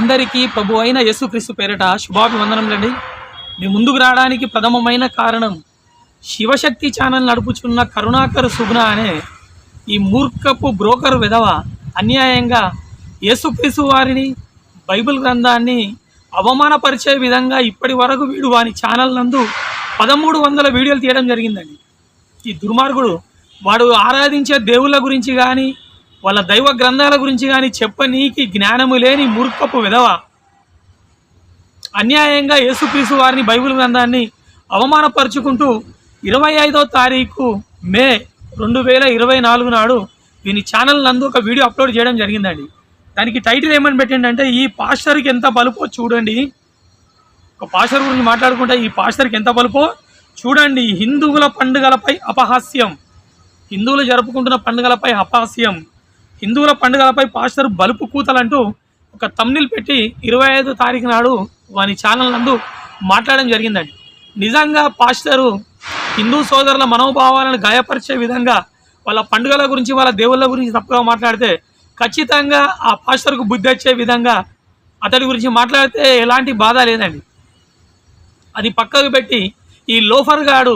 అందరికీ ప్రభు అయిన యేసుక్రీస్తు పేరిట శుభాభివందనములండి. మీ ముందుకు రావడానికి ప్రథమమైన కారణం శివశక్తి ఛానల్ నడుపుచున్న కరుణాకర్ సుగుణ అనే ఈ మూర్ఖపు బ్రోకర్ విధవ అన్యాయంగా యేసుక్రీస్తు వారిని బైబిల్ గ్రంథాన్ని అవమానపరిచే విధంగా ఇప్పటి వరకు వీడు వాని ఛానల్ నందు పదమూడు వందల వీడియోలు తీయడం జరిగిందండి. ఈ దుర్మార్గుడు వాడు ఆరాధించే దేవుళ్ళ గురించి కానీ వాళ్ళ దైవ గ్రంథాల గురించి కానీ చెప్పనీకి జ్ఞానము లేని మూర్ఖపు విధవ. అన్యాయంగా యేసుక్రీసు వారిని బైబిల్ గ్రంథాన్ని అవమానపరుచుకుంటూ ఇరవై ఐదో తారీఖు మే రెండు వేల ఇరవై నాలుగు నాడు దీని ఛానల్ నందు ఒక వీడియో అప్లోడ్ చేయడం జరిగిందండి. దానికి టైటిల్ ఏమని పెట్టిండంటే ఈ పాస్టర్కి ఎంత బలుపో చూడండి. ఒక పాస్టర్ గురించి మాట్లాడుకుంటే ఈ పాస్టర్కి ఎంత బలుపో చూడండి. హిందువుల పండుగలపై అపహాస్యం. హిందువులు జరుపుకుంటున్న పండుగలపై అపహాస్యం. హిందువుల పండుగలపై పాస్టర్ బలుపు కూతలంటూ ఒక తమ్నిల్ పెట్టి ఇరవై ఐదో తారీఖు నాడు వాని ఛానల్ నందు మాట్లాడడం జరిగిందండి. నిజంగా పాస్టరు హిందూ సోదరుల మనోభావాలను గాయపరిచే విధంగా వాళ్ళ పండుగల గురించి వాళ్ళ దేవుళ్ళ గురించి తప్పుగా మాట్లాడితే ఖచ్చితంగా ఆ పాస్టర్కు బుద్ధి వచ్చే విధంగా అతడి గురించి మాట్లాడితే ఎలాంటి బాధ లేదండి. అది పక్కకు పెట్టి ఈ లోఫర్ గాడు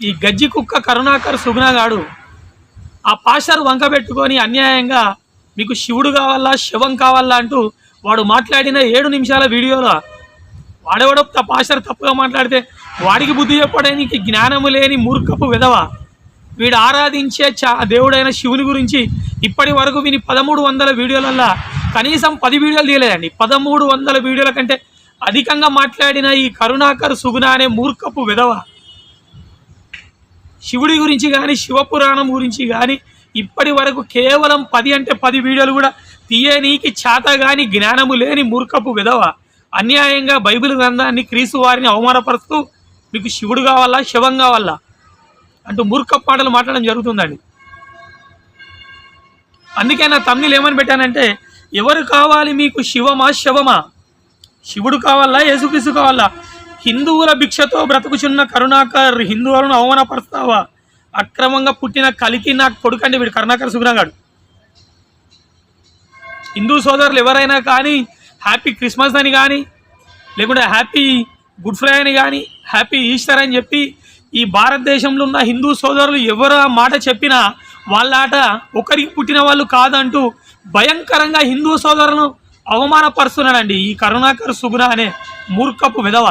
ఈ గజ్జి కుక్క కరుణాకర్ సుగుణ గాడు ఆ పాషర్ వంక పెట్టుకొని అన్యాయంగా మీకు శివుడు కావాలా శివం కావాలా అంటూ వాడు మాట్లాడిన ఏడు నిమిషాల వీడియోలో వాడెవడో పాషర్ తప్పుగా మాట్లాడితే వాడికి బుద్ధి చెప్పడానికి జ్ఞానము లేని మూర్ఖపు విధవ. వీడు ఆరాధించే చా దేవుడైన శివుని గురించి ఇప్పటి వరకు విని పదమూడు వందల వీడియోలల్లో కనీసం పది వీడియోలు తీయలేదండి. పదమూడు వందల వీడియోల కంటే అధికంగా మాట్లాడిన ఈ కరుణాకర్ సుగుణ అనే మూర్ఖపు విధవ. శివుడి గురించి కానీ శివపురాణం గురించి కానీ ఇప్పటి వరకు కేవలం పది అంటే పది వీడియోలు కూడా తీయనీకి చేత కానీ జ్ఞానము లేని మూర్ఖపు విధవ. అన్యాయంగా బైబిల్ గ్రంథాన్ని క్రీసు వారిని అవమానపరుస్తూ మీకు శివుడు కావాలా శివం కావాలా? అంటూ మూర్ఖపు మాటలు మాట్లాడడం జరుగుతుందండి. అందుకే నా తమ్ముళ్ళు ఏమని పెట్టానంటే ఎవరు కావాలి మీకు శివమా శివమా? శివుడు కావాలా యేసుక్రీస్తు కావాలా? హిందువుల భిక్షతో బ్రతుకుచున్న కరుణాకర్ హిందువులను అవమానపరుస్తావా? అక్రమంగా పుట్టిన కలికి నాకు కొడుకండి వీడు కరుణాకర్ సుగ్రహగాడు హిందూ సోదరులు ఎవరైనా కానీ హ్యాపీ క్రిస్మస్ అని కానీ లేకుంటే హ్యాపీ గుడ్ ఫ్రైడే అని కానీ హ్యాపీ ఈస్టర్ అని చెప్పి ఈ భారతదేశంలో ఉన్న హిందూ సోదరులు ఎవరు మాట చెప్పినా వాళ్ళ ఆట ఒకరికి పుట్టిన వాళ్ళు కాదంటూ భయంకరంగా హిందూ సోదరులను అవమానపరుస్తున్నాడండి ఈ కరుణాకర్ సుగుణ అనే మూర్ఖపు విధవ.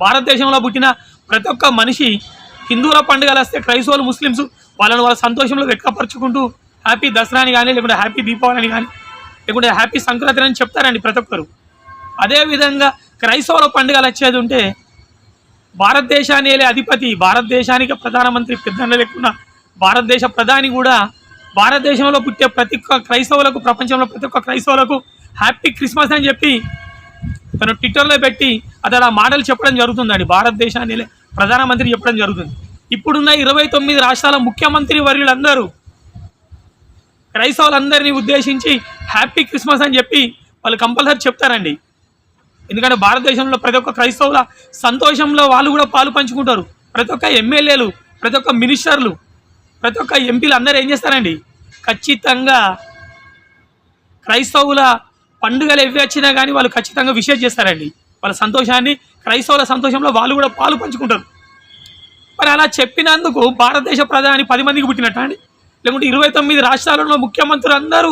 భారతదేశంలో పుట్టిన ప్రతి ఒక్క మనిషి హిందువుల పండుగలు వస్తే క్రైస్తవులు ముస్లిమ్స్ వాళ్ళని వాళ్ళ సంతోషంలో వ్యక్తపరచుకుంటూ హ్యాపీ దసరా అని కానీ లేకుంటే హ్యాపీ దీపావళి అని కానీ లేకుంటే హ్యాపీ సంక్రాంతి అని చెప్తారండి ప్రతి ఒక్కరు. అదేవిధంగా క్రైస్తవుల పండుగలు వచ్చేది ఉంటే భారతదేశాన్ని ఏలే అధిపతి భారతదేశానికి ప్రధానమంత్రి పెద్దన్న లేకుండా భారతదేశ ప్రధాని కూడా భారతదేశంలో పుట్టే ప్రతి ఒక్క క్రైస్తవులకు ప్రపంచంలో ప్రతి ఒక్క క్రైస్తవులకు హ్యాపీ క్రిస్మస్ అని చెప్పి తను ట్విట్టర్లో పెట్టి అతడు ఆ మాటలు చెప్పడం జరుగుతుందండి. భారతదేశాన్ని ప్రధానమంత్రి చెప్పడం జరుగుతుంది. ఇప్పుడున్న ఇరవై తొమ్మిది రాష్ట్రాల ముఖ్యమంత్రి వర్యులందరూ క్రైస్తవులందరినీ ఉద్దేశించి హ్యాపీ క్రిస్మస్ అని చెప్పి వాళ్ళు కంపల్సరీ చెప్తారండి. ఎందుకంటే భారతదేశంలో ప్రతి ఒక్క క్రైస్తవుల సంతోషంలో వాళ్ళు కూడా పాలు పంచుకుంటారు. ప్రతి ఒక్క ఎమ్మెల్యేలు ప్రతి ఒక్క మినిస్టర్లు ప్రతి ఒక్క ఎంపీలు అందరూ ఏం చేస్తారండి? ఖచ్చితంగా క్రైస్తవుల పండుగలు ఎవి వచ్చినా కానీ వాళ్ళు ఖచ్చితంగా విషేజ్ చేస్తారండి. వాళ్ళ సంతోషాన్ని క్రైస్తవుల సంతోషంలో వాళ్ళు కూడా పాలు పంచుకుంటారు. మరి అలా చెప్పినందుకు భారతదేశ ప్రధాని పది మందికి పుట్టినట్ట అండి? లేకుంటే ఇరవై తొమ్మిది రాష్ట్రాలలో ముఖ్యమంత్రులు అందరూ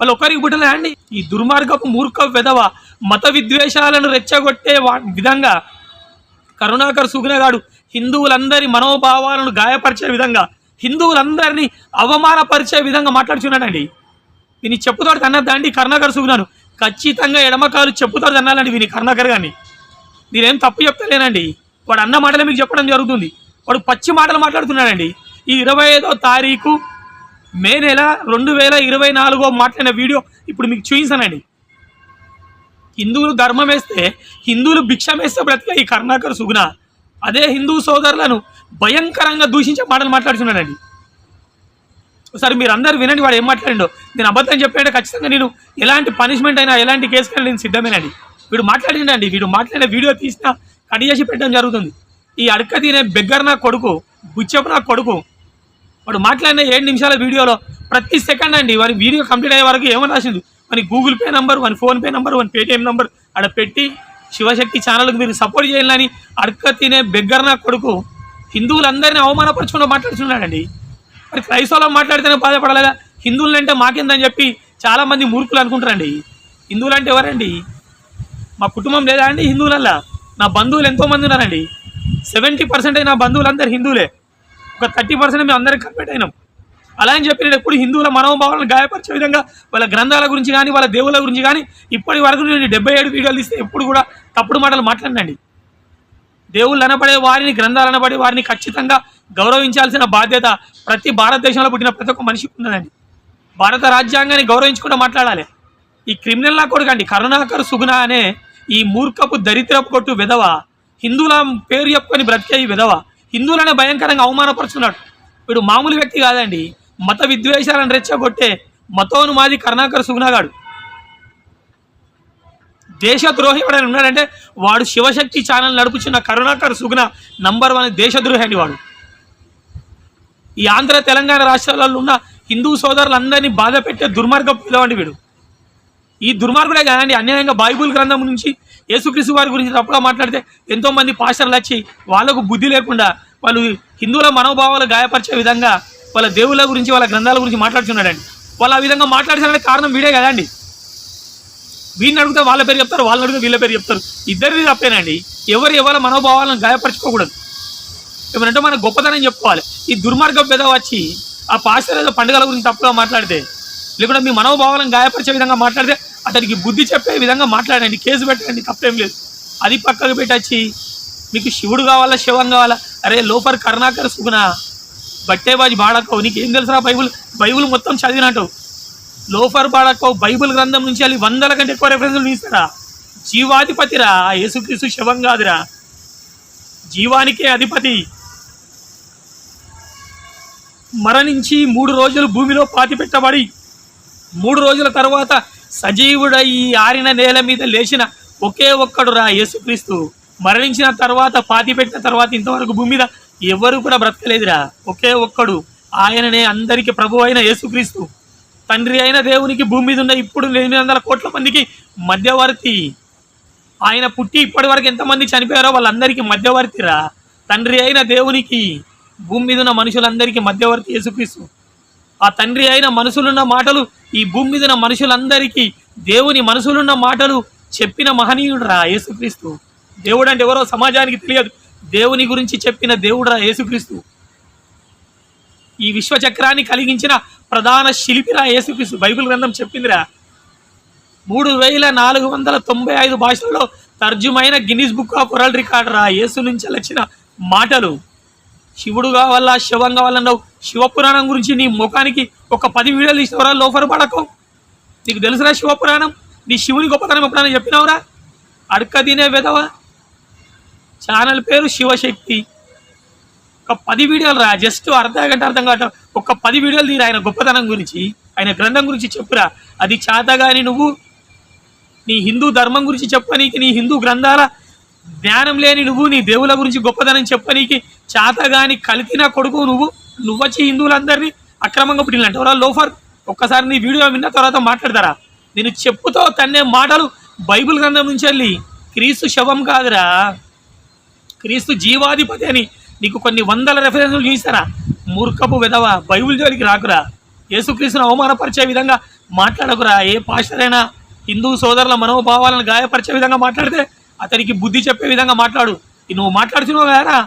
వాళ్ళు ఒకరికి పుట్టలే అండి? ఈ దుర్మార్గపు మూర్ఖ విధవ మత విద్వేషాలను రెచ్చగొట్టే వా- విధంగా కరుణాకర్ సుగుణగాడు హిందువులందరి మనోభావాలను గాయపరిచే విధంగా హిందువులందరినీ అవమానపరిచే విధంగా మాట్లాడుచున్నాడండి. వీని చెప్పుతాడు తన్నద్దండి కర్ణాకర్ కరుణాకర్ ఖచ్చితంగా ఎడమకాలు చెప్పుతాడు తన్నాలండి వీని కర్ణాకర్ కానీ నేనేం తప్పు చెప్తలేనండి. వాడు అన్న మాటలు మీకు చెప్పడం జరుగుతుంది. వాడు పచ్చి మాటలు మాట్లాడుతున్నాడండి. ఈ ఇరవై ఐదో తారీఖు మే నెల రెండు వేల ఇరవై నాలుగో మాట్లాడిన వీడియో ఇప్పుడు మీకు చూపించానండి. హిందువులు ధర్మం వేస్తే హిందువులు భిక్షం వేస్తే బ్రతికే ఈ కర్ణాకర్ సుగుణ. అదే హిందూ సోదరులను భయంకరంగా దూషించే మాటలు మాట్లాడుతున్నాడండి. ఒకసారి మీరు అందరు వినండి వాడు ఏం మాట్లాడిండో. నేను అబద్ధం చెప్పాడు ఖచ్చితంగా నేను ఎలాంటి పనిష్మెంట్ అయినా ఎలాంటి కేసుకైనా నేను సిద్ధమేనండి. వీడు మాట్లాడిండండి వీడు మాట్లాడిన వీడియో తీసిన కట్ చేసి పెట్టడం జరుగుతుంది. ఈ అడక తినే బెగ్గర నా కొడుకు బుచ్చపు నా కొడుకు వాడు మాట్లాడిన ఏడు నిమిషాల వీడియోలో ప్రతి సెకండ్ అండి వారి వీడియో కంప్లీట్ అయ్యే వరకు ఏమని రాసింది మన గూగుల్ పే నంబర్ మన ఫోన్ పే నంబర్ మన పేటిఎం నంబర్ అక్కడ పెట్టి శివశక్తి ఛానల్కి మీరు సపోర్ట్ చేయాలని అడక తినే బెగ్గర నా కొడుకు హిందువులందరినీ అవమానపరచుకుంటూ మాట్లాడుతున్నాడండి. మరి క్రైస్తవులు మాట్లాడితేనే బాధపడాలిగా హిందువులంటే మాకేందని చెప్పి చాలా మంది మూర్ఖులు అనుకుంటారండి హిందువులు అంటే ఎవరండి? మా కుటుంబం లేదా అండి హిందువులల్లా? నా బంధువులు ఎంతోమంది ఉన్నారండి. సెవెంటీ పర్సెంట్ నా బంధువులందరూ హిందువులే. ఒక థర్టీ పర్సెంట్ మేము అందరికి కంప్లీట్ అయినాం. అలా అని చెప్పి నేను ఎప్పుడు హిందువుల మనోభావాలను గాయపరిచే విధంగా వాళ్ళ గ్రంథాల గురించి కానీ వాళ్ళ దేవుళ్ళ గురించి కానీ ఇప్పటి వరకు నేను డెబ్బై ఏడు వీడియోలు ఇస్తే ఎప్పుడు కూడా తప్పుడు మాటలు మాట్లాడినండి. దేవుళ్ళు అనబడే వారిని గ్రంథాలు అనబడే వారిని ఖచ్చితంగా గౌరవించాల్సిన బాధ్యత ప్రతి భారతదేశంలో పుట్టిన ప్రతి ఒక్క మనిషికి ఉన్నదండి. భారత రాజ్యాంగాన్ని గౌరవించకుండా మాట్లాడాలి. ఈ క్రిమినల్ నా కొడుకండి కరుణాకర్ సుగుణ అనే ఈ మూర్ఖపు దరిద్రపు కొట్టు విధవ హిందువుల పేరు చెప్పుకొని బ్రతికే ఈ విధవ హిందువులనే భయంకరంగా అవమానపరుచున్నాడు వీడు మామూలు వ్యక్తి కాదండి. మత విద్వేషాలను రెచ్చగొట్టే మతోన్మాది కరుణాకర్ సుగుణగాడు దేశద్రోహి ఎవడైనా ఉన్నాడంటే వాడు శివశక్తి ఛానల్ నడుపుచున్న కరుణాకర్ సుగుణ నంబర్ వన్ దేశద్రోహి అండి వాడు. ఈ ఆంధ్ర తెలంగాణ రాష్ట్రాలలో ఉన్న హిందూ సోదరులందరినీ బాధ పెట్టే దుర్మార్గం పిలవండి వీడు. ఈ దుర్మార్గుడే కాదండి అన్యాయంగా బైబుల్ గ్రంథం నుంచి యేసుక్రీస్తు వారి గురించి తప్పుగా మాట్లాడితే ఎంతోమంది పాస్టర్లు వచ్చి వాళ్ళకు బుద్ధి లేకుండా వాళ్ళు హిందువుల మనోభావాలు గాయపరిచే విధంగా వాళ్ళ దేవుళ్ళ గురించి వాళ్ళ గ్రంథాల గురించి మాట్లాడుతున్నాడండి వాళ్ళు ఆ విధంగా మాట్లాడడానికి కారణం వీడే కదండి. వీళ్ళని అడిగితే వాళ్ళ పేరు చెప్తారు వాళ్ళని అడిగితే వీళ్ళ పేరు చెప్తారు. ఇద్దరిది తప్పేనండి. ఎవరు ఎవరి మనోభావాలను గాయపరచుకోకూడదు. ఏమంటే మన గొప్పతనం చెప్పుకోవాలి. ఈ దుర్మార్గ పెద వచ్చి ఆ పాస్టర్ ఏదో పండుగల గురించి తప్పుగా మాట్లాడితే లేకుంటే మీ మనోభావాలను గాయపరిచే విధంగా మాట్లాడితే అతనికి బుద్ధి చెప్పే విధంగా మాట్లాడండి. కేసు పెట్టండి తప్పేం లేదు. అది పక్కకు పెట్టచ్చి మీకు శివుడు కావాలా శివం కావాలా? అరే లోపర్ కరుణాకర్ సుగుణ బట్టేబాజీ బాడక్కవు నీకు ఏం తెలుసురా బైబుల్? బైబుల్ మొత్తం చదివినట్టు. లోఫర్ బాడకో బైబుల్ గ్రంథం నుంచి అది వందల కంటే ఎక్కువ రెఫరెన్స్లు తీస్తారా? జీవాధిపతిరా? యేసుక్రీస్తు శవం కాదురా. జీవానికే అధిపతి. మరణించి మూడు రోజులు భూమిలో పాతి పెట్టబడి మూడు రోజుల తర్వాత సజీవుడై ఈ ఆరిన నేల మీద లేచిన ఒకే ఒక్కడు రా యేసుక్రీస్తు. మరణించిన తర్వాత పాతి పెట్టిన తర్వాత ఇంతవరకు భూమి మీద ఎవరు కూడా బ్రతకలేదురా. ఒకే ఒక్కడు. ఆయననే అందరికి ప్రభు అయిన యేసుక్రీస్తు. తండ్రి అయిన దేవునికి భూమి మీద ఉన్న ఇప్పుడు ఎనిమిది వందల కోట్ల మందికి మధ్యవర్తి. ఆయన పుట్టి ఇప్పటి వరకు ఎంతమంది చనిపోయారో వాళ్ళందరికీ మధ్యవర్తిరా. తండ్రి అయిన దేవునికి భూమి మీద ఉన్న మనుషులందరికీ మధ్యవర్తి యేసుక్రీస్తు. ఆ తండ్రి అయిన మనసులున్న మాటలు ఈ భూమి మీద ఉన్న మనుషులందరికీ దేవుని మనసులున్న మాటలు చెప్పిన మహనీయుడురా యేసుక్రీస్తు. దేవుడు అంటే ఎవరో సమాజానికి తెలియదు. దేవుని గురించి చెప్పిన దేవుడురా యేసుక్రీస్తు. ఈ విశ్వచక్రాన్ని కలిగించిన ప్రధాన శిల్పిరా యేసుక్రీస్తు. బైబిల్ గ్రంథం చెప్పిందిరా. మూడు వేల నాలుగు వందల తొంభై ఐదు భాషల్లో తర్జుమైన Guinness book of world record రా. యేసు నుంచి వచ్చిన మాటలు. శివుడు కావాలా శివం కావాలన్నావు. శివపురాణం గురించి నీ ముఖానికి ఒక పది వీడియోలు ఇచ్చినవరా లోఫర్ పడకు. నీకు తెలుసురా శివపురాణం? నీ శివుని గొప్పతనం ఎప్పుడైనా చెప్పినావురా? అడక తినే విధవా. ఛానల్ పేరు శివశక్తి. ఒక పది వీడియోలు రా జస్ట్ అర్ధ గంట అర్థం కావటం. ఒక పది వీడియోలు తీరా ఆయన గొప్పతనం గురించి ఆయన గ్రంథం గురించి చెప్పురా. అది చేతగాని నువ్వు నీ హిందూ ధర్మం గురించి చెప్పనీకి నీ హిందూ గ్రంథాల జ్ఞానం లేని నువ్వు నీ దేవుల గురించి గొప్పదనం చెప్పనీకి చేతగాని కలితిన కొడుకు నువ్వు నువ్వొచ్చి హిందువులందరినీ అక్రమంగా పుట్టినట్టు ఎవరో లోఫర్ ఒక్కసారి నీ వీడియో విన్న తర్వాత మాట్లాడతారా? నేను చెప్పుతో తన్నే మాటలు బైబిల్ గ్రంథం నుంచి వెళ్ళి క్రీస్తు శవం కాదురా. క్రీస్తు జీవాధిపతి అని నీకు కొన్ని వందల రెఫరెన్స్లు చూస్తారా మూర్ఖపు విధవ బైబుల్ జోలికి రాకురా. యేసుక్రీస్తును అవమానపరిచే విధంగా మాట్లాడకురా. ఏ పాస్టర్ అయినా హిందూ సోదరుల మనోభావాలను గాయపరిచే విధంగా మాట్లాడితే అతనికి బుద్ధి చెప్పే విధంగా మాట్లాడు. నువ్వు మాట్లాడుతున్నావు కదా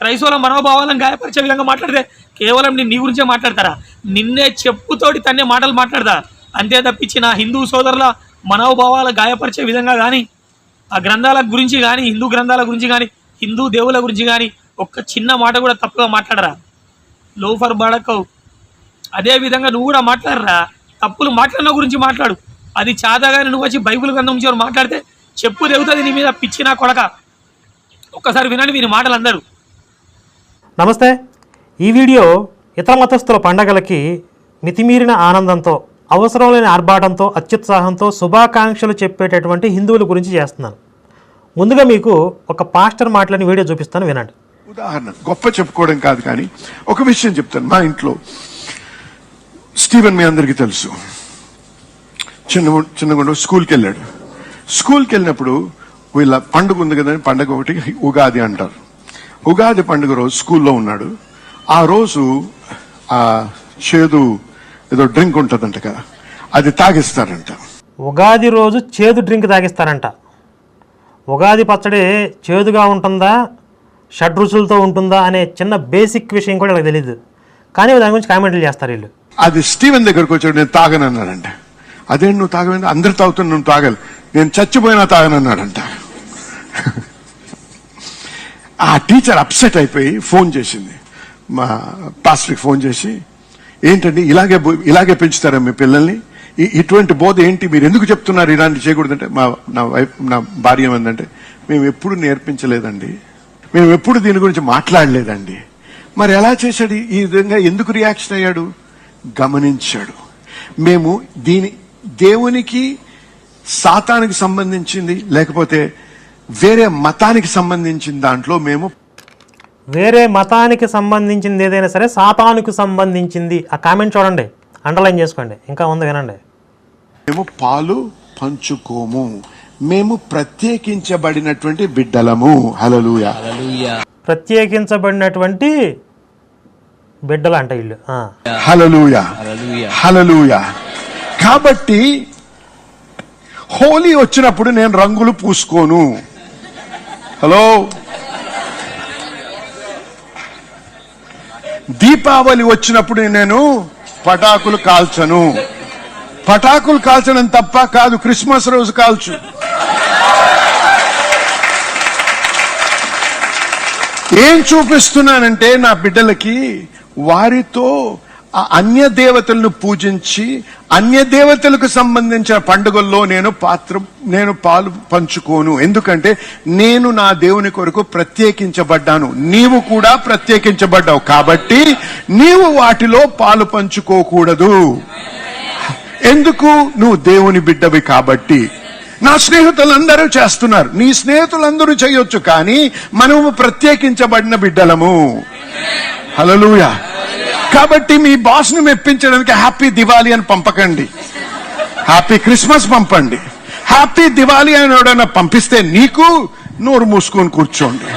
క్రైస్తవుల మనోభావాలను గాయపరిచే విధంగా మాట్లాడితే కేవలం నేను నీ గురించే మాట్లాడతారా? నిన్నే చెప్పుతోటి తన్నే మాటలు మాట్లాడతా అంతే తప్పించి నా హిందూ సోదరుల మనోభావాలు గాయపరిచే విధంగా కానీ ఆ గ్రంథాల గురించి కానీ హిందూ గ్రంథాల గురించి కానీ హిందూ దేవుల గురించి కానీ ఒక్క చిన్న మాట కూడా తప్పుగా మాట్లాడరా? లోఫర్ బడకవు అదేవిధంగా నువ్వు కూడా మాట్లాడరా? తప్పులు మాట్లాడిన గురించి మాట్లాడు. అది చాదాగానే నువ్వు వచ్చి బైబిల్ గంధం నుంచి మాట్లాడితే చెప్పు తెగుతుంది నీ మీద పిచ్చి నా కొడక. ఒక్కసారి వినండి వీరి మాటలు అందరూ. నమస్తే. ఈ వీడియో ఇతర మతస్థుల పండగలకి మితిమీరిన ఆనందంతో అవసరం లేని ఆర్భాటంతో అత్యుత్సాహంతో శుభాకాంక్షలు చెప్పేటటువంటి హిందువుల గురించి చేస్తున్నాను. ముందుగా మీకు ఒక పాస్టర్ మాట్లాడిన వీడియో చూపిస్తాను వినండి. ఉదాహరణ. గొప్ప చెప్పుకోవడం కాదు కానీ ఒక విషయం చెప్తాను మా ఇంట్లో. స్టీవెన్ మీ అందరికీ తెలుసు. చిన్న చిన్నగుండ స్కూల్కి వెళ్ళాడు స్కూల్కి వెళ్ళినప్పుడు వీళ్ళ పండుగ ఉంది కదండి పండుగ ఒకటి ఉగాది అంటారు. ఉగాది పండుగ రోజు స్కూల్లో ఉన్నాడు. ఆ రోజు ఆ చేదు ఏదో డ్రింక్ ఉంటుందంట కదా అది తాగిస్తారంట. ఉగాది రోజు చేదు డ్రింక్ తాగిస్తారంట. ఉగాది పచ్చడి చేదుగా ఉంటుందా? షడ్రుచులతో ఉంటుందా అనే చిన్న బేసిక్ విషయం కూడా నాకు తెలియదు కానీ దాని గురించి కామెంట్లు చేస్తారు వీళ్ళు. అది స్టీవెన్ దగ్గరకు వచ్చాడు నేను తాగనన్నాడంట అదే నువ్వు తాగలేదు అందరు తాగుతున్నా నువ్వు తాగాలి. నేను చచ్చిపోయినా తాగనన్నాడంట. ఆ టీచర్ అప్సెట్ అయిపోయి ఫోన్ చేసింది. మా పాస్టర్కి ఫోన్ చేసి ఏంటండి ఇలాగే ఇలాగే పెంచుతారా మీ పిల్లల్ని? ఇటువంటి బోధ ఏంటి? మీరు ఎందుకు చెప్తున్నారు ఇలాంటి చేయకూడదంటే? మా నా వైఫ్ నా భార్య ఏమందంటే మేము ఎప్పుడు నేర్పించలేదండి. మేము ఎప్పుడు దీని గురించి మాట్లాడలేదండి. మరి ఎలా చేశాడు? ఈ విధంగా ఎందుకు రియాక్షన్ అయ్యాడు? గమనించాడు. మేము దీని దేవునికి సాతానికి సంబంధించింది లేకపోతే వేరే మతానికి సంబంధించిన దాంట్లో మేము వేరే మతానికి సంబంధించింది ఏదైనా సరే సాతానుకు సంబంధించింది. ఆ కామెంట్ చూడండి. అండర్లైన్ చేసుకోండి. ఇంకా ఉంది వినండి. మేము పాలు పంచుకోము. మేము ప్రత్యేకించబడినటువంటి బిడ్డలము. హలలుయా ప్రత్యేకించబడినటువంటి బిడ్డలు అంట వీళ్ళు. ఆ. హలలుయా హలలుయా కాబట్టి హోలీ వచ్చినప్పుడు నేను రంగులు పూసుకోను. హలో? దీపావళి వచ్చినప్పుడు నేను పటాకులు కాల్చను. పటాకులు కాల్చడం తప్ప కాదు క్రిస్మస్ రోజు కాల్చు. ఏం చూపిస్తున్నానంటే నా బిడ్డలకి వారితో ఆ అన్య దేవతలను పూజించి అన్య దేవతలకు సంబంధించిన పండుగల్లో నేను పాత్ర నేను పాలు పంచుకోను. ఎందుకంటే నేను నా దేవుని కొరకు ప్రత్యేకించబడ్డాను. నీవు కూడా ప్రత్యేకించబడ్డావు. కాబట్టి నీవు వాటిలో పాలు పంచుకోకూడదు. ఎందుకు? నువ్వు దేవుని బిడ్డవి కాబట్టి. నా స్నేహితులందరూ చేస్తున్నారు. నీ స్నేహితులందరూ చేయొచ్చు కానీ మనము ప్రత్యేకించబడిన బిడ్డలము. హలలుయా కాబట్టి మీ బాస్ను మెప్పించడానికి హ్యాపీ దివాలి అని పంపకండి. హ్యాపీ క్రిస్మస్ పంపండి. హ్యాపీ దివాలి అని ఎవడైనా పంపిస్తే నీకు నోరు మూసుకొని కూర్చోండి.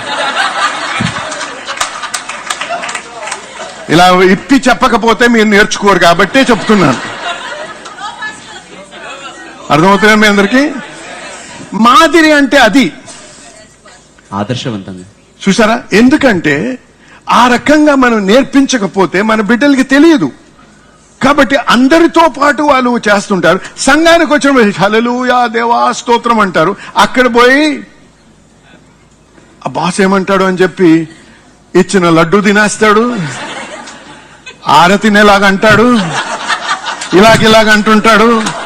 ఇలా ఇప్పి చెప్పకపోతే మీరు నేర్చుకోరు కాబట్టే చెప్తున్నాను. అర్థమవుతుందా మీ అందరికి? మాదిరి అంటే అది. ఆదర్శవంతంగా. చూసారా ఎందుకంటే ఆ రకంగా మనం నేర్పించకపోతే మన బిడ్డలకి తెలియదు. కాబట్టి అందరితో పాటు వాళ్ళు చేస్తుంటారు. సంఘానికి వచ్చిన హలలుయా దేవా స్తోత్రం అంటారు. అక్కడ పోయి ఆ బాస్ ఏమంటాడు? అని చెప్పి ఇచ్చిన లడ్డు తినేస్తాడు. ఆర అంటాడు. ఇలాగ ఇలాగ అంటుంటాడు.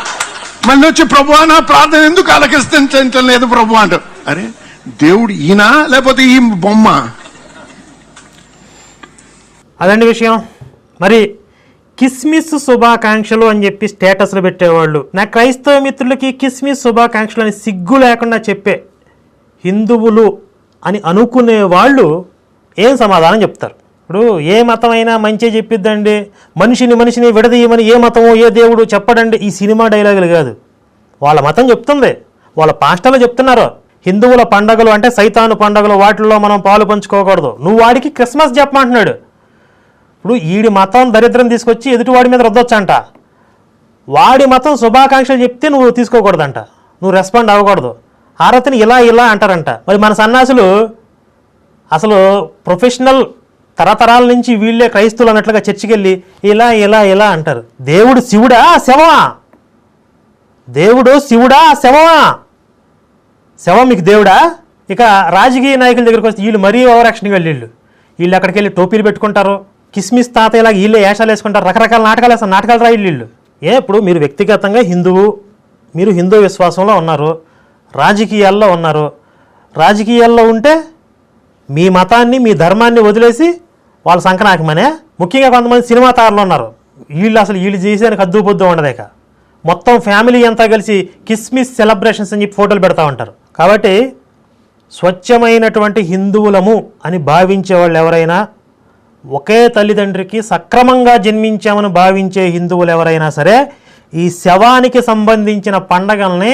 మళ్ళీ వచ్చి ప్రభు నా ప్రార్థన ఎందుకు ఆలకిస్తాం లేదు ప్రభు అంటారు. అరే దేవుడు ఈయన లేకపోతే ఈ బొమ్మ? అదండి విషయం. మరి కిస్మిస్ శుభాకాంక్షలు అని చెప్పి స్టేటస్లు పెట్టేవాళ్ళు. నా క్రైస్తవ మిత్రులకి కిస్మిస్ శుభాకాంక్షలు అని సిగ్గు లేకుండా చెప్పే హిందువులు అని అనుకునే వాళ్ళు ఏం సమాధానం చెప్తారు? ఇప్పుడు ఏ మతమైనా మంచి చెప్పిద్దండి. మనిషిని మనిషిని విడదీయమని ఏ మతమో ఏ దేవుడు చెప్పడండి. ఈ సినిమా డైలాగులు కాదు. వాళ్ళ మతం చెప్తుంది. వాళ్ళ పాస్టర్లు చెప్తున్నారు. హిందువుల పండగలు అంటే సైతాను పండగలు వాటిల్లో మనం పాలు పంచుకోకూడదు. నువ్వు వాడికి క్రిస్మస్ చెప్పమంటున్నాడు. ఇప్పుడు ఈడి మతం దరిద్రం తీసుకొచ్చి ఎదుటివాడి మీద రుద్దొచ్చంట. వాడి మతం శుభాకాంక్షలు చెప్తే నువ్వు తీసుకోకూడదంట. నువ్వు రెస్పాండ్ అవ్వకూడదు. ఆరతిని ఇలా ఇలా అంటారంట. మరి మన సన్నాసులు అసలు ప్రొఫెషనల్ తరతరాల నుంచి వీళ్ళే క్రైస్తువులు అన్నట్లుగా చర్చికి వెళ్ళి ఇలా ఇలా ఇలా అంటారు. దేవుడు శివుడా శవమా? దేవుడు శివుడా శవమా? శవం మీకు దేవుడా? ఇక రాజకీయ నాయకుల దగ్గరికి వస్తే వీళ్ళు మరీ ఓవర్ వెళ్ళి వీళ్ళు వీళ్ళు అక్కడికి వెళ్ళి టోపీలు పెట్టుకుంటారు. కిస్మిస్ తాతయ్యలాగా వీళ్ళే వేషాలు వేసుకుంటారు. రకరకాల నాటకాలు వేస్తారు. నాటకాలు రాయి వీళ్ళు. ఏ ఇప్పుడు మీరు వ్యక్తిగతంగా హిందువు మీరు హిందూ విశ్వాసంలో ఉన్నారు రాజకీయాల్లో ఉన్నారు. రాజకీయాల్లో ఉంటే మీ మతాన్ని మీ ధర్మాన్ని వదిలేసి వాళ్ళ సంకనాకమనే ముఖ్యంగా కొంతమంది సినిమా తారలు ఉన్నారు. వీళ్ళు అసలు వీళ్ళు చేసేదానికి అద్దు పొద్దు ఉండదేక మొత్తం ఫ్యామిలీ అంతా కలిసి కిస్మిస్ సెలబ్రేషన్స్ అని చెప్పి ఫోటోలు పెడతా ఉంటారు. కాబట్టి స్వచ్ఛమైనటువంటి హిందువులము అని భావించే వాళ్ళు ఎవరైనా ఒకే తల్లిదండ్రికి సక్రమంగా జన్మించామని భావించే హిందువులు ఎవరైనా సరే ఈ శవానికి సంబంధించిన పండగల్ని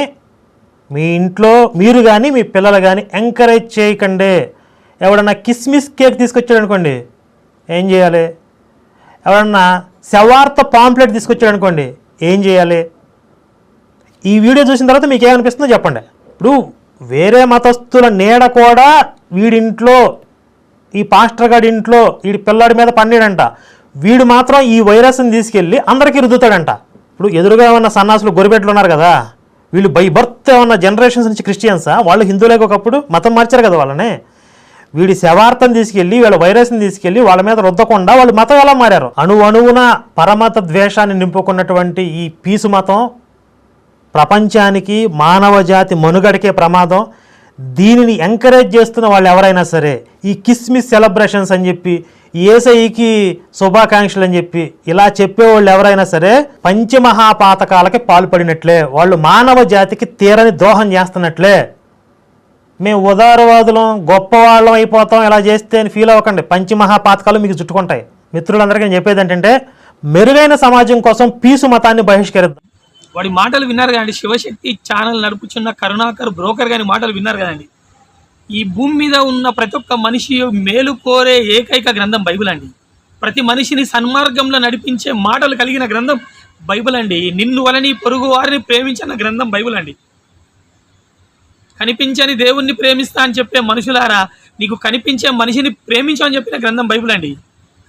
మీ ఇంట్లో మీరు కానీ మీ పిల్లలు కానీ ఎంకరేజ్ చేయకండి. ఎవడన్నా కిస్మిస్ కేక్ తీసుకొచ్చాడు అనుకోండి ఏం చేయాలి? ఎవరన్నా శవార్త పాంప్లెట్ తీసుకొచ్చాడు అనుకోండి ఏం చేయాలి? ఈ వీడియో చూసిన తర్వాత మీకు ఏమనిపిస్తుందో చెప్పండి. ఇప్పుడు వేరే మతస్థుల నీడ కూడా వీడింట్లో ఈ పాస్టర్ గారి ఇంట్లో వీడి పిల్లాడి మీద పన్నీడంట. వీడు మాత్రం ఈ వైరస్ని తీసుకెళ్ళి అందరికీ రుద్దుతాడంట. ఇప్పుడు ఎదురుగా ఉన్న సన్నాసులు గొరిబెట్లు ఉన్నారు కదా వీళ్ళు బై బర్త్ ఉన్న జనరేషన్స్ నుంచి క్రిస్టియన్సా? వాళ్ళు హిందువులకు ఒకప్పుడు మతం మార్చారు కదా వాళ్ళని? వీడి శవార్థం తీసుకెళ్ళి వీళ్ళ వైరస్ని తీసుకెళ్ళి వాళ్ళ మీద రుద్దకుండా వాళ్ళు మతం ఎలా మారారు? అణు అణువున పరమత ద్వేషాన్ని నింపుకున్నటువంటి ఈ పీసు మతం ప్రపంచానికి మానవ జాతి మనుగడకే ప్రమాదం. దీనిని ఎంకరేజ్ చేస్తున్న వాళ్ళు ఎవరైనా సరే ఈ కిస్మిస్ సెలబ్రేషన్స్ అని చెప్పి ఏసైకి శుభాకాంక్షలు అని చెప్పి ఇలా చెప్పేవాళ్ళు ఎవరైనా సరే పంచమహాపాతకాలకి పాల్పడినట్లే వాళ్ళు మానవ జాతికి తీరని దోహం చేస్తున్నట్లే. మేము ఉదారవాదులం గొప్పవాళ్ళం అయిపోతాం ఇలా చేస్తే అని ఫీల్ అవ్వకండి. పంచమహాపాతకాలు మీకు చుట్టుకుంటాయి. మిత్రులందరికీ నేను చెప్పేది ఏంటంటే మెరుగైన సమాజం కోసం పీసు మతాన్ని బహిష్కరిద్దాం. వాడి మాటలు విన్నారు కదండి. శివశక్తి ఛానల్ నడుపుచున్న కరుణాకర్ బ్రోకర్ గారి మాటలు విన్నారు కదండి. ఈ భూమి మీద ఉన్న ప్రతి ఒక్క మనిషి మేలు కోరే ఏకైక గ్రంథం బైబిల్ అండి. ప్రతి మనిషిని సన్మార్గంలో నడిపించే మాటలు కలిగిన గ్రంథం బైబిల్ అండి. నిన్ను వలని పొరుగు వారిని ప్రేమించిన గ్రంథం బైబిల్ అండి. కనిపించని దేవుణ్ణి ప్రేమిస్తా అని చెప్పే మనుషులారా నీకు కనిపించే మనిషిని ప్రేమించు అని చెప్పిన గ్రంథం బైబుల్ అండి.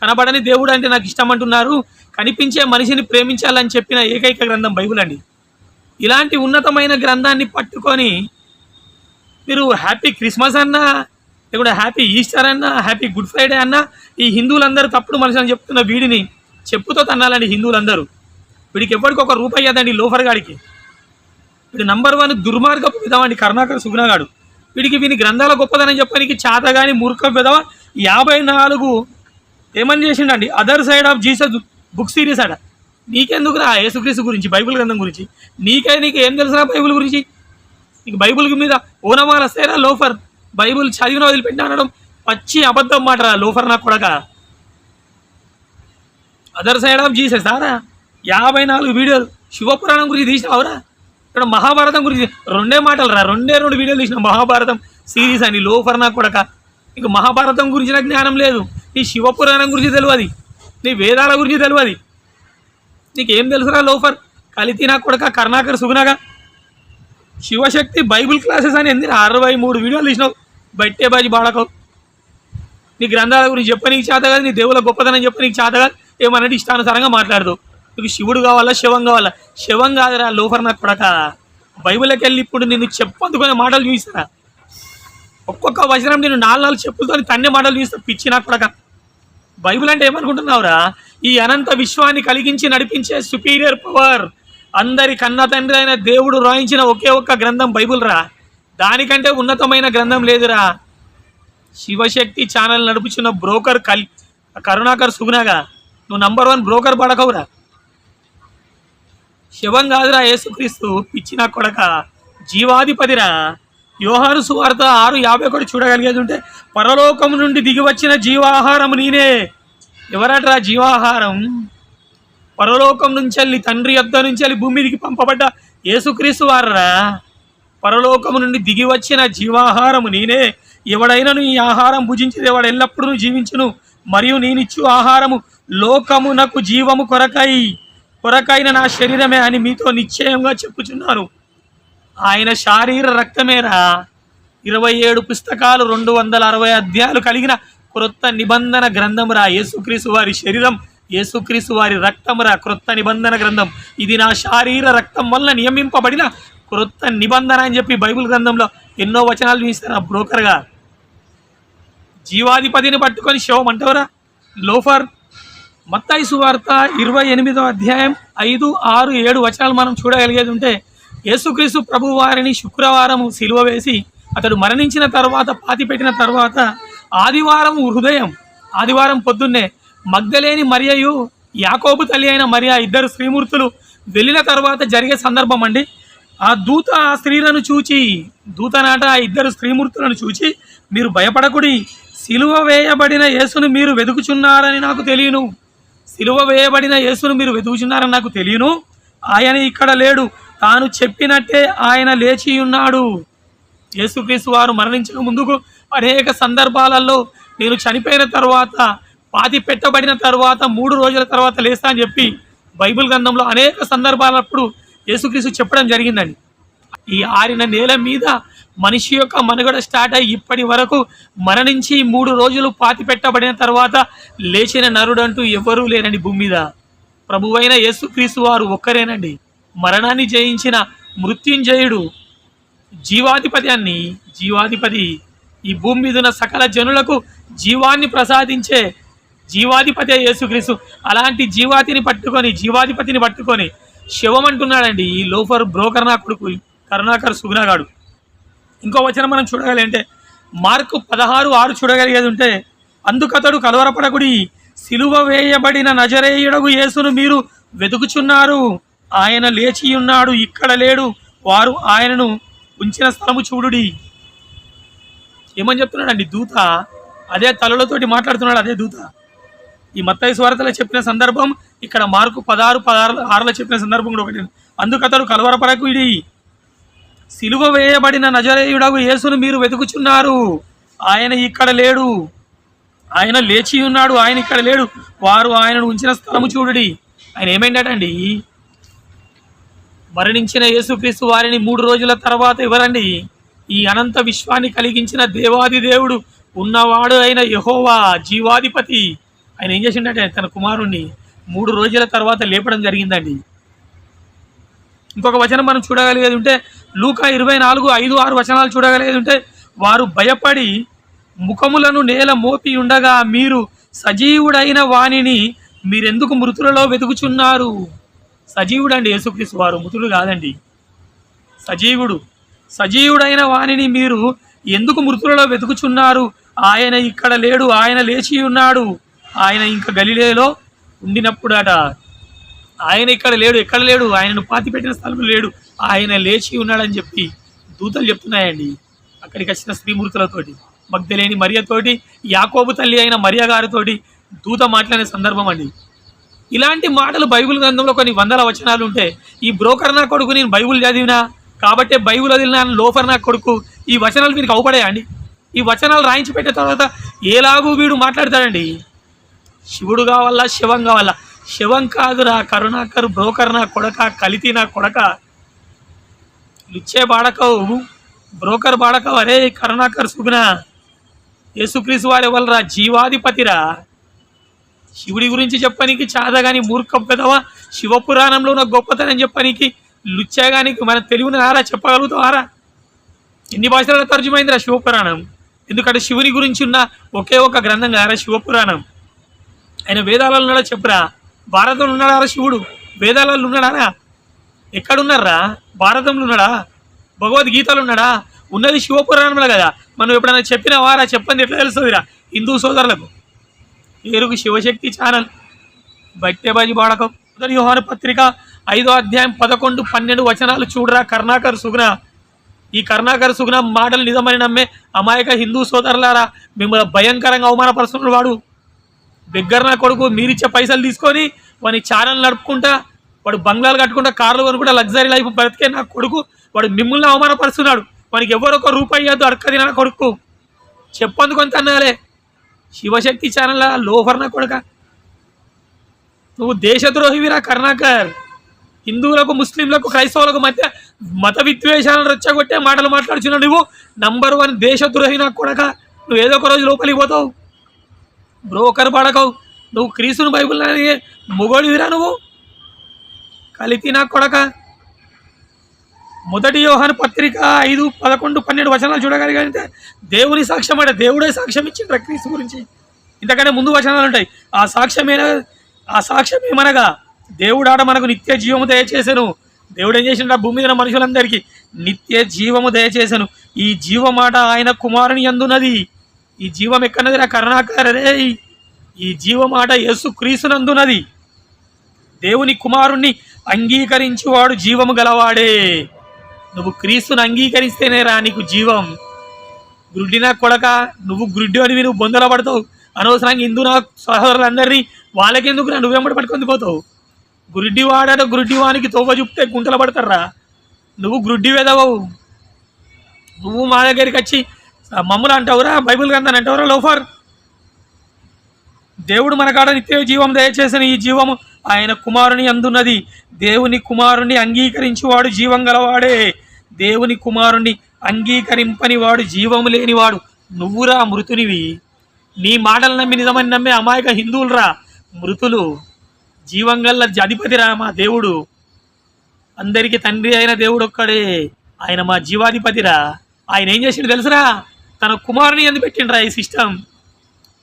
కనబడని దేవుడు అంటే నాకు ఇష్టం అంటున్నారు కనిపించే మనిషిని ప్రేమించాలని చెప్పిన ఏకైక గ్రంథం బైబుల్ అండి. ఇలాంటి ఉన్నతమైన గ్రంథాన్ని పట్టుకొని మీరు హ్యాపీ క్రిస్మస్ అన్నా లేకుంటే హ్యాపీ ఈస్టర్ అన్నా హ్యాపీ గుడ్ ఫ్రైడే అన్నా ఈ హిందువులందరూ తప్పుడు మనిషి అని చెప్తున్న వీడిని చెప్పుతో తన్నాలండి హిందువులందరూ. వీడికి ఎవరికి ఒక రూపాయి అదండి లోఫర్ గాడికి. వీడు నంబర్ వన్ దుర్మార్గపు విధమండి కరుణాకర్ సుగుణగాడు. వీడికి వీని గ్రంథాల గొప్పదనం చెప్పడానికి చాతగాని మూర్ఖ విధవ యాభై నాలుగు ఏమని చేసిండండి? Other side of Jesus book series అట నీకెందుకురా యేసుక్రీస్తు గురించి బైబిల్ గ్రంథం గురించి? నీకే నీకు ఏం తెలుసురా బైబిల్ గురించి? నీకు బైబిల్ మీద ఓనమాల వస్తేరా లోఫర్ బైబిల్ చదివిన వదిలిపెట్టిన అనడం పచ్చి అబద్ధం మాటరా లోఫర్ నా కొడక. అదర్ సైడ్ ఆఫ్ జీసస్ సారా యాభై నాలుగు వీడియోలు శివపురాణం గురించి తీసినావురా? ఇక్కడ మహాభారతం గురించి రెండే మాటలు రా. రెండే రెండు వీడియోలు తీసిన మహాభారతం సిరీస్ అని లోఫర్ నా కూడా నీకు మహాభారతం గురించిన జ్ఞానం లేదు. నీ శివపురాణం గురించి తెలియదు నీ వేదాల గురించి తెలియదు నీకేం తెలుసురా లోఫర్? కలితి నా కొడక కర్ణాకర్ సుగునగా శివశక్తి బైబిల్ క్లాసెస్ అని ఎందుకు అరవై మూడు వీడియోలు తీసినావు. బట్టే బాజీ బాడకవు నీ గ్రంథాల గురించి చెప్ప నీకు చేత కాదు నీ దేవుల గొప్పతనం చెప్ప నీకు చేత కాదు. ఏమన్నట్టు ఇష్టానుసారంగా మాట్లాడదు. నీకు శివుడు కావాలా శివం కావాలా? శివం కాదురా లోఫర్ నా కొడక బైబిల్కి వెళ్ళి ఇప్పుడు నేను చెప్పందుకునే మాటలు చూపిస్తారా ఒక్కొక్క వచనం నేను నాలుగు నాలుగు చెప్పులతో తన్నే మాటలు చూస్తా పిచ్చి నా కొడక బైబిల్ అంటే ఏమనుకుంటున్నావురా? ఈ అనంత విశ్వాన్ని కలిగించి నడిపించే సుపీరియర్ పవర్. అందరి కన్న తండ్రి అయిన దేవుడు రాయించిన ఒకే ఒక్క గ్రంథం బైబిల్ రా దానికంటే ఉన్నతమైన గ్రంథం లేదురా. శివశక్తి ఛానల్ నడుపుచున్న బ్రోకర్ కలి కరుణాకర్ సుగుణగా నువ్వు నంబర్ వన్ బ్రోకర్ పడకవురా. శివం కాదురా యేసుక్రీస్తు పిచ్చిన కొడక జీవాధిపతిరా. యోహాను సువార్త ఆరు యాభై ఒకటి చూడగలిగేది ఉంటే పరలోకం నుండి దిగివచ్చిన జీవాహారం నేనే. ఎవరట్రా జీవాహారం? పరలోకం నుంచి వెళ్ళి తండ్రి యొద్ద నుంచి వెళ్ళి భూమిదికి పంపబడ్డ యేసుక్రీస్తు వారరా. పరలోకము నుండి దిగి వచ్చిన జీవాహారము నేనే. ఎవడైనను ఈ ఆహారం భుజించేది వాడు ఎల్లప్పుడూ జీవించును మరియు నేనిచ్చు ఆహారము లోకమునకు జీవము కొరకై. కొరకైన నా శరీరమే అని మీతో నిశ్చయంగా చెప్పుచున్నాను. ఆయన శారీర రక్తమేరా. ఇరవై ఏడు పుస్తకాలు రెండు వందల అరవై అధ్యాయాలు కలిగిన క్రొత్త నిబంధన గ్రంథమురా. యేసుక్రీసు వారి శరీరం యేసుక్రీసు వారి రక్తమురా. క్రొత్త నిబంధన గ్రంథం. ఇది నా శారీర రక్తం వల్ల నియమింపబడిన క్రొత్త నిబంధన అని చెప్పి బైబిల్ గ్రంథంలో ఎన్నో వచనాలు చూపిస్తారు ఆ బ్రోకర్గా. జీవాధిపతిని పట్టుకొని శవం అంటవరా? లోఫర్? మత్తాయి సువార్త ఇరవై ఎనిమిదో అధ్యాయం ఐదు ఆరు ఏడు వచనాలు మనం చూడగలిగేది ఉంటే యేసుక్రీస్తు ప్రభు వారిని శుక్రవారం సిలువ వేసి అతడు మరణించిన తర్వాత పాతిపెట్టిన తర్వాత ఆదివారం హృదయం ఆదివారం పొద్దున్నే మగ్ధలేని మరియయు యాకోబు తల్లి అయిన మరియా ఇద్దరు స్త్రీమూర్తులు వెళ్ళిన తర్వాత జరిగే సందర్భం అండి. ఆ దూత ఆ స్త్రీలను చూచి దూతనాట ఆ ఇద్దరు స్త్రీమూర్తులను చూచి మీరు భయపడకుడి సిలువ వేయబడిన యేసును మీరు వెతుకుచున్నారని నాకు తెలియను. సిలువ వేయబడిన యేసును మీరు వెతుకుచున్నారని నాకు తెలియను. ఆయన ఇక్కడ లేడు. తాను చెప్పినట్టే ఆయన లేచి ఉన్నాడు. యేసుక్రీస్తు వారు మరణించక ముందుకు అనేక సందర్భాలలో నేను చనిపోయిన తర్వాత పాతి పెట్టబడిన తర్వాత మూడు రోజుల తర్వాత లేస్తా అని చెప్పి బైబిల్ గ్రంథంలో అనేక సందర్భాలప్పుడు యేసుక్రీస్తు చెప్పడం జరిగిందండి. ఈ ఆరిన నేల మీద మనిషి యొక్క మనుగడ స్టార్ట్ అయ్యి ఇప్పటి వరకు మరణించి మూడు రోజులు పాతి పెట్టబడిన తర్వాత లేచిన నరుడంటూ ఎవరూ లేరండి భూమి మీద. ప్రభువైన యేసుక్రీస్తు వారు ఒక్కరేనండి. మరణాన్ని జయించిన మృత్యుంజయుడు జీవాధిపతి అన్ని జీవాధిపతి. ఈ భూమి మీద ఉన్న సకల జనులకు జీవాన్ని ప్రసాదించే జీవాధిపతి యేసుక్రీస్తు. అలాంటి జీవాతిని పట్టుకొని జీవాధిపతిని పట్టుకొని శవం అంటున్నాడండి ఈ లోఫర్ బ్రోకర్ నా కొడుకు కరుణాకర్ సుగుణగాడు. ఇంకో వచనం మనం చూడగలి అంటే మార్కు పదహారు ఆరు చూడగలిగేది ఉంటే అందుకతడు కలవరపడకుడి సిలువ వేయబడిన నజరేయుడగు యేసును మీరు వెతుకుచున్నారు. ఆయన లేచి ఉన్నాడు ఇక్కడ లేడు. వారు ఆయనను ఉంచిన స్థలము చూడుడి. ఏమని చెప్తున్నాడండి? దూత. అదే తలలతోటి మాట్లాడుతున్నాడు అదే దూత. ఈ మత్తయి స్వార్థలో చెప్పిన సందర్భం ఇక్కడ మార్కు పదహారు పదహారు ఆరులో చెప్పిన సందర్భం కూడా ఒకటి. అందుకతడు కలవరపడకు ఇది సిలువ వేయబడిన నజరేయుడగు యేసును మీరు వెతుకుచున్నారు. ఆయన ఇక్కడ లేడు. ఆయన లేచి ఉన్నాడు. ఆయన ఇక్కడ లేడు. వారు ఆయనను ఉంచిన స్థలము చూడుడి. ఆయన ఏమైందటండి? మరణించిన యేసుక్రీస్తు వారిని మూడు రోజుల తర్వాత ఎవరండి? ఈ అనంత విశ్వాన్ని కలిగించిన దేవాది దేవుడు ఉన్నవాడు అయిన యహోవా జీవాధిపతి. ఆయన ఏం చేసిండటే? తన కుమారుణ్ణి మూడు రోజుల తర్వాత లేపడం జరిగిందండి. ఇంకొక వచనం మనం చూడగలిగేది ఉంటే లూకా ఇరవై నాలుగు ఐదు ఆరు వచనాలు చూడగలిగేది వారు భయపడి ముఖములను నేల మోపి ఉండగా మీరు సజీవుడైన వాణిని మీరెందుకు మృతులలో వెతుకుచున్నారు? సజీవుడండి యేసుక్రీస్తు వారు మృతుడు కాదండి. సజీవుడు. సజీవుడైన వాణిని మీరు ఎందుకు మృతులలో వెతుకుచున్నారు? ఆయన ఇక్కడ లేడు ఆయన లేచి ఉన్నాడు. ఆయన ఇంకా గలిలేలో ఉండినప్పుడట. ఆయన ఇక్కడ లేడు ఎక్కడ లేడు? ఆయనను పాతి పెట్టిన స్థలం లేడు. ఆయన లేచి ఉన్నాడని చెప్పి దూతలు చెప్తున్నాయండి. అక్కడికి వచ్చిన స్త్రీమూర్తులతోటి భక్తులేని మరియతోటి యాకోబు తల్లి అయిన మరియ గారితోటి దూత మాట్లాడే సందర్భం అండి. ఇలాంటి మాటలు బైబిల్ గ్రంథంలో కొన్ని వందల వచనాలు ఉంటే ఈ బ్రోకర్ నా కొడుకు నేను బైబిల్ చదివినా కాబట్టే బైబిల్ వదిలినా లోఫర్ నా కొడుకు ఈ వచనాలు వీరికి అవుపడాయండి ఈ వచనాలు రాయించి పెట్టిన తర్వాత ఏలాగూ వీడు మాట్లాడతాడండి? శివుడు కావాలా శివం కావాలా? శివం కాదురా కరుణాకర్ బ్రోకర్ నా కొడక కలితి నా కొడక లుచ్చే బాడకవు బ్రోకర్ బాడకవు అరే కరుణాకర్ సుగుణ యేసుక్రీస్తు వారి వల్ల జీవాధిపతిరా? శివుడి గురించి చెప్పనీకి చాదగాని మూర్ఖం పెదవా? శివపురాణంలో ఉన్న గొప్పతనం చెప్పనీకి లుచ్చాగానికి మన తెలుగుని ఆరా చెప్పగలుగుతావారా? ఎన్ని భాషలలో తర్జుమైందిరా శివపురాణం? ఎందుకంటే శివుని గురించి ఉన్న ఒకే ఒక గ్రంథం కారా శివపురాణం? ఆయన వేదాలలో ఉన్నాడా చెప్పురా? భారతంలో ఉన్నాడా శివుడు? వేదాలలో ఉన్నాడారా ఎక్కడున్నారా? భారతంలో ఉన్నాడా? భగవద్గీతలు ఉన్నాడా? ఉన్నది శివపురాణంలో కదా. మనం ఎప్పుడైనా చెప్పిన వారా? చెప్పండి ఎట్లా తెలుస్తుందిరా? హిందూ సోదరులకు. ఏరుకు శివశక్తి ఛానల్. బట్టెబాజీ బాడకం మొదటి పత్రిక ఐదో అధ్యాయం పదకొండు పన్నెండు వచనాలు చూడరా కర్ణాకర్ సుగుణ. ఈ కర్ణాకర్ సుగుణ మాటలు నిజమని నమ్మే అమాయక హిందూ సోదరులారా మిమ్మల్ని భయంకరంగా అవమానపరుస్తున్నాడు వాడు. దగ్గర కొడుకు మీరిచ్చే పైసలు తీసుకొని వాని ఛానల్ నడుపుకుంటా వాడు బంగ్లాలు కట్టుకుంటా కార్లు కొనుక్కుంటా లగ్జరీ లైఫ్ బ్రతికే నా కొడుకు. వాడు మిమ్మల్ని అవమానపరుస్తున్నాడు. వాడికి ఎవరొక రూపాయి ఇవ్వద్దు అడక్కది నా కొడుకు. చెప్పందుకు అంత అన్నాలే. శివశక్తి ఛానల్ లోఫర్ నా కొడుక? నువ్వు దేశద్రోహివిరా కర్ణాకర్. హిందువులకు ముస్లింలకు క్రైస్తవులకు మధ్య మత విద్వేషాలను రెచ్చగొట్టే మాటలు మాట్లాడుచున్నావు నువ్వు. నంబర్ వన్ దేశద్రోహి నా కొడక. నువ్వు ఏదో ఒక రోజు లోపలికి పోతావు. బ్రోకర్ పడకవు. నువ్వు క్రీస్తుని బైబిల్ మొగోడివిరా నువ్వు? కలిపి నా కొడక. మొదటి యోహాను పత్రిక ఐదు పదకొండు పన్నెండు వచనాలు చూడగలిగితే దేవుని సాక్ష్యం అంటే దేవుడే సాక్ష్యం ఇచ్చిండ్ర క్రీస్తు గురించి. ఇంతకంటే ముందు వచనాలు ఉంటాయి. ఆ సాక్ష్యమైన ఆ సాక్ష్యం ఏమనగా దేవుడు ఆడ మనకు నిత్య జీవము దయచేసాను. దేవుడు ఏం చేసిన భూమి మీద మనుషులందరికీ నిత్య జీవము దయచేసాను. ఈ జీవమాట ఆయన కుమారుని అందున్నది ఈ జీవం ఎక్కడన్నది నా కరుణాకరే ఈ జీవమాట యేసు క్రీస్తునందున్నది దేవుని కుమారుణ్ణి అంగీకరించువాడు జీవము గలవాడే. నువ్వు క్రీస్తుని అంగీకరిస్తేనే రా నీకు జీవం. గుడ్డినా కొడక నువ్వు గ్రుడ్డి అని నువ్వు బొందల పడతావు అనవసరంగా హిందూ నా సహోదరులందరినీ వాళ్ళకెందుకు నువ్వు నువ్వెంబడి పట్టుకొని పోతావు? గురుడ్డివాడట గురుడ్డివానికి తోవ చూపితే గుంటలు పడతారా? నువ్వు గ్రుడ్డి వెదవవు. నువ్వు మా దగ్గరికి వచ్చి మమ్మల్ని అంటావురా? బైబిల్ గ్రంథాన్ని అంటావురా? లోఫర్. దేవుడు మన కాడ నిత్య జీవం దయచేసిన ఈ జీవము ఆయన కుమారుని అందున్నది. దేవుని కుమారుని అంగీకరించువాడు జీవం గలవాడే. దేవుని కుమారుని అంగీకరింపని వాడు జీవము లేనివాడు. నువ్వురా మృతునివి. నీ మాటలు నమ్మి నిజమని నమ్మే అమాయక హిందువులరా. మృతులు జీవం గల్ల అధిపతిరా మా దేవుడు. అందరికీ తండ్రి అయిన దేవుడు ఒక్కడే ఆయన మా జీవాధిపతిరా. ఆయన ఏం చేసిండు తెలుసురా? తన కుమారుని ఎందు పెట్టిండ్రా ఈ సిస్టమ్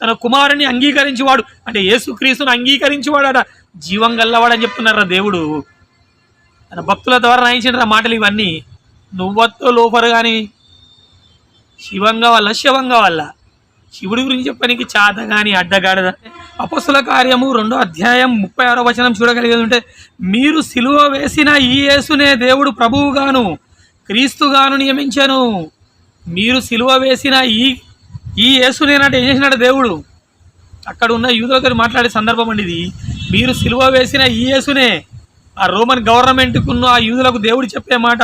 తన కుమారుని అంగీకరించేవాడు. అంటే యేసుక్రీస్తుని అంగీకరించేవాడట. జీవం గల్లవాడని చెప్తున్నారా దేవుడు. తన భక్తుల ద్వారా రాయించిన మాటలు ఇవన్నీ. నువ్వొత్తో లోపరు కానీ శివంగా వల్ల శివంగా వల్ల శివుడి గురించి చెప్పడానికి చాత కానీ అడ్డగాడద అపస్సుల కార్యము రెండో అధ్యాయం ముప్పై ఆరో వచనం చూడగలిగేది ఉంటే మీరు సిలువ వేసిన ఈ యేసునే దేవుడు ప్రభువుగాను క్రీస్తుగాను నియమించను. మీరు సిలువ వేసిన ఈ ఈ యేసునేనంటే ఏం చేసినాడు దేవుడు? అక్కడ ఉన్న యూదులతో మాట్లాడే సందర్భం అండి ఇది. మీరు సిలువ వేసిన ఈ యేసునే ఆ రోమన్ గవర్నమెంట్కున్న ఆ యూదులకు దేవుడు చెప్పే మాట.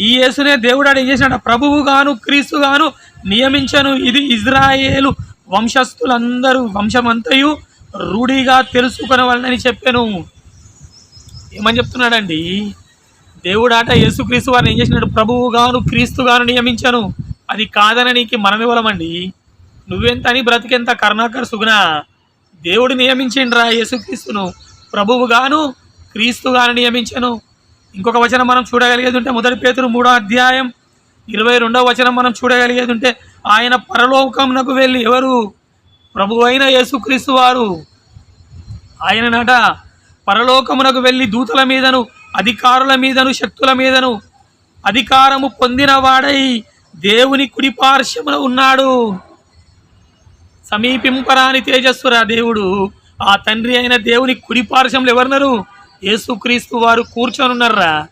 ఈ యేసునే దేవుడు ఆడ ఏం గాను ప్రభువుగాను క్రీస్తుగాను నియమించను. ఇది ఇజ్రాయేలు వంశస్థులందరూ వంశమంతయు రూఢిగా తెలుసుకొనవలనని చెప్పాను. ఏమని చెప్తున్నాడండి? దేవుడు ఆట యేసుక్రీస్తు వారిని ఏం చేసినాడు? ప్రభువుగాను క్రీస్తుగాను నియమించను. అది కాదననికి మనమివ్వలమండి. నువ్వెంత అని బ్రతికెంత కర్ణాకర్ సుగుణ. దేవుడు నియమించిండ్రా యేసుక్రీస్తును. ప్రభువుగాను క్రీస్తుగాను నియమించను. ఇంకొక వచనం మనం చూడగలిగేది ఉంటే మొదటి పేతురు మూడో అధ్యాయం ఇరవై రెండవ వచనం మనం చూడగలిగేది ఉంటే ఆయన పరలోకమునకు వెళ్ళి ఎవరు? ప్రభు అయిన యేసుక్రీస్తు వారు. ఆయన నట పరలోకమునకు వెళ్ళి దూతల మీదను అధికారుల మీదను శక్తుల మీదను అధికారము పొందిన వాడై దేవుని కుడిపార్శ్వమున ఉన్నాడు. సమీపింపరాని తేజస్సురా దేవుడు. ఆ తండ్రి అయిన దేవుని కుడి పార్శ్వంలో ఎవరున్నారు? యేసుక్రీస్తు వారు కూర్చొనున్నారా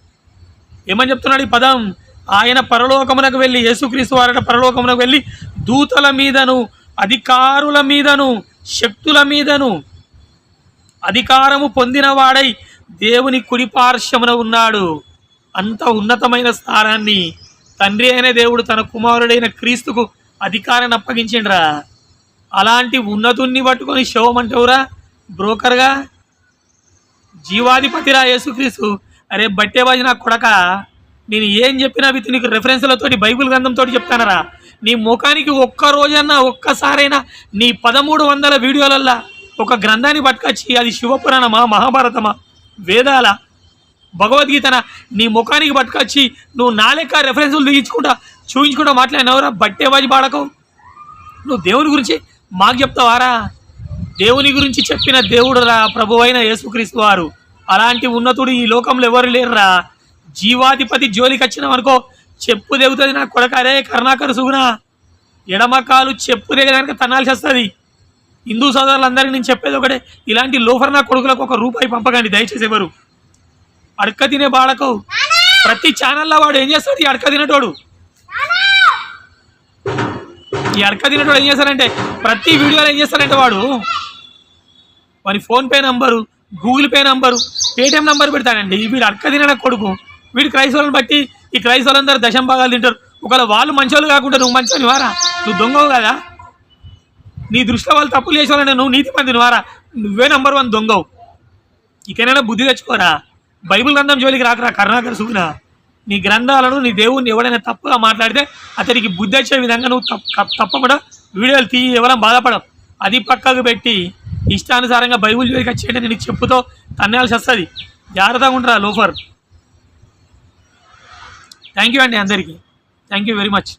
ఏమని చెప్తున్నాడు ఈ పదం? ఆయన పరలోకమునకు వెళ్ళి యేసుక్రీస్తు వారట పరలోకమునకు వెళ్ళి దూతల మీదను అధికారుల మీదను శక్తుల మీదను అధికారము పొందినవాడై దేవుని కుడిపార్శ్వమున ఉన్నాడు. అంత ఉన్నతమైన స్థానాన్ని తండ్రి అయిన దేవుడు తన కుమారుడైన క్రీస్తుకు అధికారాన్ని అప్పగించిండ్రా. అలాంటి ఉన్నతుణ్ణి పట్టుకొని శవమంటావురా బ్రోకర్గా? జీవాధిపతిరా యేసుక్రీస్తు? అరే బట్టేబాజీ నా కొడక. నేను ఏం చెప్పినా విత్ నీకు రెఫరెన్స్లతోటి బైబిల్ గ్రంథంతో చెప్తానరా. నీ ముఖానికి ఒక్క రోజన్నా ఒక్కసారైనా నీ పదమూడు వందల వీడియోలల్లా ఒక గ్రంథాన్ని పట్టుకొచ్చి అది శివపురాణమా మహాభారతమా? వేదాల? భగవద్గీతన? నీ ముఖానికి పట్టుకొచ్చి నువ్వు నా లెక్క రెఫరెన్సులు దిగించుకుంటా చూపించుకుంటా మాట్లాడినవరా బట్టేబాజీ పాడకు నువ్వు దేవుని గురించి మాకు చెప్తావారా? దేవుని గురించి చెప్పిన దేవుడు రా ప్రభు అయిన యేసుక్రీస్తు వారు. అలాంటి ఉన్నతుడు ఈ లోకంలో ఎవరు లేరురా? జీవాధిపతి జోలికి వచ్చినాం అనుకో చెప్పు తెగుతుంది నా కొడకారే కరుణాకర్ సుగుణ ఎడమకాలు చెప్పు దిగడానికి తనాల్సి వస్తుంది హిందూ సోదరులందరికీ నేను చెప్పేది ఒకటే ఇలాంటి లోఫర్ నా కొడుకులకు ఒక రూపాయి పంపకండి దయచేసి ఎవరు. అడక తినే బాడకు ప్రతి ఛానల్లో వాడు ఏం చేస్తాడు? ఈ అడక తినేటోడు. ఈ అడక తినేటోడు ఏం చేస్తారంటే ప్రతి వీడియోలో ఏం చేస్తారంటే వాడు వాని PhonePe number Google pay number Paytm number పెడతాడండి. వీడు అడక తినడం కొడుకు. వీడు క్రైస్తవులను బట్టి ఈ క్రైస్తవులందరూ దశం భాగాలు తింటారు. ఒకవేళ వాళ్ళు మంచోళ్ళు కాకుండా నువ్వు మంచోని వారా? నువ్వు దొంగవు కదా? నీ దృష్టిలో వాళ్ళు తప్పులు చేసేవాళ్ళని నువ్వు నీతి మందిని వారా? నువ్వే నంబర్ వన్ దొంగవు. ఇకనైనా బుద్ధి తెచ్చుకోరా? బైబిల్ గ్రంథం జోలికి రాకరా? కరుణాకర సుగుణ. నీ గ్రంథాలను నీ దేవుణ్ణి ఎవడైనా తప్పుగా మాట్లాడితే అతనికి బుద్ధి వచ్చే విధంగా నువ్వు తప్ప తప్పకుండా వీడియోలు తీయి ఇవ్వడం బాధపడవు. అది పక్కకు పెట్టి ఇష్టానుసారంగా బైబిల్ జోలికి వచ్చేయంటే నేను చెప్పుతో తన్నాల్సి వస్తుంది. జాగ్రత్తగా ఉంటారా లోఫర్. థ్యాంక్ యూ అండి అందరికీ. Thank you very much